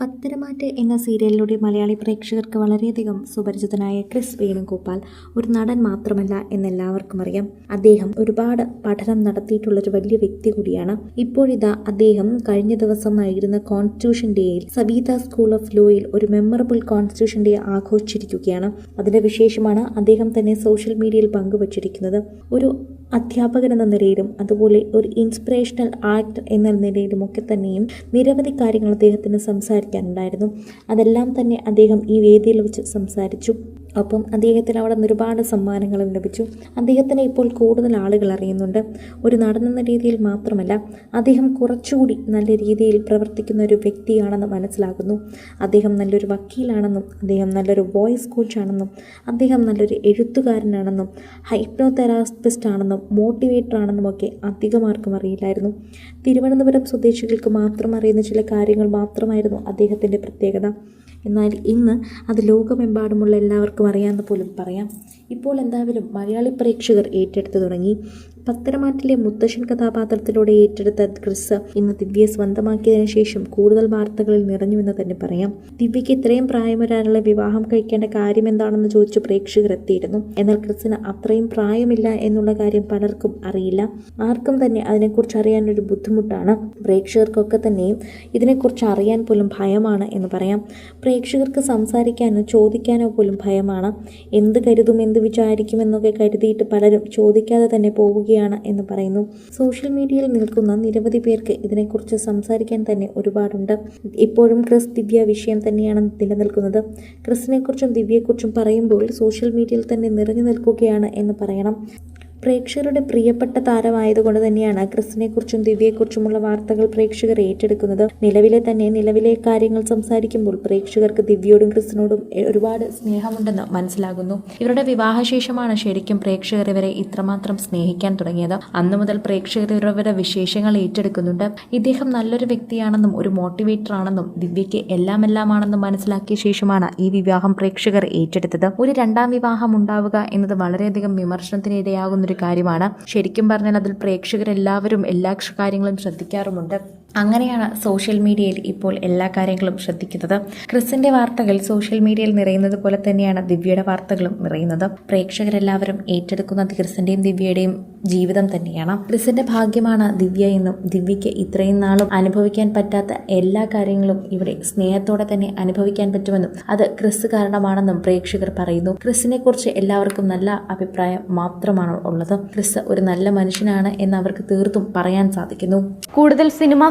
പത്തരമാറ്റ് എന്ന സീരിയലിലൂടെ മലയാളി പ്രേക്ഷകർക്ക് വളരെയധികം സുപരിചിതനായ ക്രിസ് വേണുഗോപാൽ ഒരു നടൻ മാത്രമല്ല എന്നെല്ലാവർക്കും അറിയാം. അദ്ദേഹം ഒരുപാട് പഠനം നടത്തിയിട്ടുള്ള ഒരു വലിയ വ്യക്തി കൂടിയാണ്. ഇപ്പോഴിതാ അദ്ദേഹം കഴിഞ്ഞ ദിവസം ആയിരുന്ന കോൺസ്റ്റിറ്റ്യൂഷൻ ഡേയിൽ സബീത സ്കൂൾ ഓഫ് ലോയിൽ ഒരു മെമ്മറബിൾ കോൺസ്റ്റിറ്റ്യൂഷൻ ഡേ ആഘോഷിച്ചിരിക്കുകയാണ്. അതിന്റെ വിശേഷമാണ് അദ്ദേഹം തന്നെ സോഷ്യൽ മീഡിയയിൽ പങ്കുവച്ചിരിക്കുന്നത്. ഒരു അധ്യാപകൻ എന്ന നിലയിലും അതുപോലെ ഒരു ഇൻസ്പിറേഷണൽ ആക്ടർ എന്ന നിലയിലുമൊക്കെ തന്നെയും നിരവധി കാര്യങ്ങൾ അദ്ദേഹത്തിന് സംസാരിക്കാനുണ്ടായിരുന്നു. അതെല്ലാം തന്നെ അദ്ദേഹം ഈ വേദിയിൽ വെച്ച് സംസാരിച്ചു. ഒപ്പം അദ്ദേഹത്തിന് അവിടെ നിന്ന് ഒരുപാട് സമ്മാനങ്ങളും ലഭിച്ചു. അദ്ദേഹത്തിനെ ഇപ്പോൾ കൂടുതൽ ആളുകൾ അറിയുന്നുണ്ട്. ഒരു നടനെന്ന രീതിയിൽ മാത്രമല്ല അദ്ദേഹം കുറച്ചുകൂടി നല്ല രീതിയിൽ പ്രവർത്തിക്കുന്ന ഒരു വ്യക്തിയാണെന്ന് മനസ്സിലാകുന്നു. അദ്ദേഹം നല്ലൊരു വക്കീലാണെന്നും അദ്ദേഹം നല്ലൊരു വോയിസ് കോച്ചാണെന്നും അദ്ദേഹം നല്ലൊരു എഴുത്തുകാരനാണെന്നും ഹൈപ്നോതെറാപ്പിസ്റ്റ് ആണെന്നും മോട്ടിവേറ്റർ ആണെന്നും ഒക്കെ അധികം ആർക്കും അറിയില്ലായിരുന്നു. തിരുവനന്തപുരം സ്വദേശികൾക്ക് മാത്രം അറിയുന്ന ചില കാര്യങ്ങൾ മാത്രമായിരുന്നു അദ്ദേഹത്തിന്റെ പ്രത്യേകത. എന്നാൽ ഇന്ന് അത് ലോകമെമ്പാടുമുള്ള എല്ലാവർക്കും അറിയാമെന്ന് പോലും പറയാം. ഇപ്പോൾ എന്തായാലും മലയാളി പ്രേക്ഷകർ ഏറ്റെടുത്തു തുടങ്ങി. പത്തരമാറ്റിലെ മുത്തശ്ശൻ കഥാപാത്രത്തിലൂടെ ഏറ്റെടുത്ത ക്രിസ് ഇന്ന് ദിവ്യയെ സ്വന്തമാക്കിയതിനു ശേഷം കൂടുതൽ വാർത്തകളിൽ നിറഞ്ഞുവെന്ന് തന്നെ പറയാം. ദിവ്യയ്ക്ക് ഇത്രയും പ്രായം വരാനുള്ള വിവാഹം കഴിക്കേണ്ട കാര്യം എന്താണെന്ന് ചോദിച്ചു പ്രേക്ഷകർ എത്തിയിരുന്നു. എന്നാൽ ക്രിസിന് അത്രയും പ്രായമില്ല എന്നുള്ള കാര്യം പലർക്കും അറിയില്ല. ആർക്കും തന്നെ അതിനെക്കുറിച്ച് അറിയാനൊരു ബുദ്ധിമുട്ടാണ്. പ്രേക്ഷകർക്കൊക്കെ തന്നെയും ഇതിനെക്കുറിച്ച് അറിയാൻ പോലും ഭയമാണ് എന്ന് പറയാം. പ്രേക്ഷകർക്ക് സംസാരിക്കാനോ ചോദിക്കാനോ പോലും ഭയമാണ്. എന്ത് കരുതും എന്ത് വിചാരിക്കും എന്നൊക്കെ കരുതിയിട്ട് പലരും ചോദിക്കാതെ തന്നെ പോവുകയാണ് എന്ന് പറയുന്നു. സോഷ്യൽ മീഡിയയിൽ നിൽക്കുന്ന നിരവധി പേർക്ക് ഇതിനെക്കുറിച്ച് സംസാരിക്കാൻ തന്നെ ഒരുപാടുണ്ട്. ഇപ്പോഴും ക്രിസ് ദിവ്യ വിഷയം തന്നെയാണ് നിലനിൽക്കുന്നത്. ക്രിസിനെക്കുറിച്ചും ദിവ്യയെക്കുറിച്ചും പറയുമ്പോൾ സോഷ്യൽ മീഡിയയിൽ തന്നെ നിറഞ്ഞു നിൽക്കുകയാണ് എന്ന് പറയണം. പ്രേക്ഷകരുടെ പ്രിയപ്പെട്ട താരമായതുകൊണ്ട് തന്നെയാണ് ക്രിസ്റ്റിനെക്കുറിച്ചും ദിവ്യയെക്കുറിച്ചുമുള്ള വാർത്തകൾ പ്രേക്ഷകർ ഏറ്റെടുക്കുന്നത്. നിലവിലെ തന്നെ നിലവിലെ കാര്യങ്ങൾ സംസാരിക്കുമ്പോൾ പ്രേക്ഷകർക്ക് ദിവ്യയോടും ക്രിസ്റ്റിനോടും ഒരുപാട് സ്നേഹമുണ്ടെന്ന് മനസ്സിലാകുന്നു. ഇവരുടെ വിവാഹശേഷമാണ് ശരിക്കും പ്രേക്ഷകർ ഇവരെ ഇത്രമാത്രം സ്നേഹിക്കാൻ തുടങ്ങിയത്. അന്നു മുതൽ പ്രേക്ഷകർ ഇവരുടെ വിശേഷങ്ങൾ ഏറ്റെടുക്കുന്നുണ്ട്. ഇദ്ദേഹം നല്ലൊരു വ്യക്തിയാണെന്നും ഒരു മോട്ടിവേറ്റർ ആണെന്നും ദിവ്യയ്ക്ക് എല്ലാം എല്ലാമാണെന്നും മനസ്സിലാക്കിയ ശേഷമാണ് ഈ വിവാഹം പ്രേക്ഷകർ ഏറ്റെടുത്തത്. ഒരു രണ്ടാം വിവാഹം ഉണ്ടാവുക എന്നത് വളരെയധികം വിമർശനത്തിന് ഇടയാകുന്ന ഒരു കാര്യമാണ്. ശരിക്കും പറഞ്ഞാൽ അതിൽ പ്രേക്ഷകരെല്ലാവരും എല്ലാ കാര്യങ്ങളും ശ്രദ്ധിക്കാറുമുണ്ട്. അങ്ങനെയാണ് സോഷ്യൽ മീഡിയയിൽ ഇപ്പോൾ എല്ലാ കാര്യങ്ങളും ശ്രദ്ധിക്കുന്നത്. ക്രിസിന്റെ വാർത്തകൾ സോഷ്യൽ മീഡിയയിൽ നിറയുന്നത് പോലെ തന്നെയാണ് ദിവ്യയുടെ വാർത്തകളും നിറയുന്നത്. പ്രേക്ഷകരെല്ലാവരും ഏറ്റെടുക്കുന്നത് ക്രിസിന്റെയും ദിവ്യയുടെയും ജീവിതം തന്നെയാണ്. ക്രിസിന്റെ ഭാഗ്യമാണ് ദിവ്യ എന്നും ദിവ്യയ്ക്ക് ഇത്രയും നാളും അനുഭവിക്കാൻ പറ്റാത്ത എല്ലാ കാര്യങ്ങളും ഇവിടെ സ്നേഹത്തോടെ തന്നെ അനുഭവിക്കാൻ പറ്റുമെന്നും അത് ക്രിസ് കാരണമാണെന്നും പ്രേക്ഷകർ പറയുന്നു. ക്രിസിനെ കുറിച്ച് എല്ലാവർക്കും നല്ല അഭിപ്രായം മാത്രമാണ് ഉള്ളത്. ക്രിസ് ഒരു നല്ല മനുഷ്യനാണ് എന്ന് അവർക്ക് തീർത്തും പറയാൻ സാധിക്കുന്നു. കൂടുതൽ സിനിമ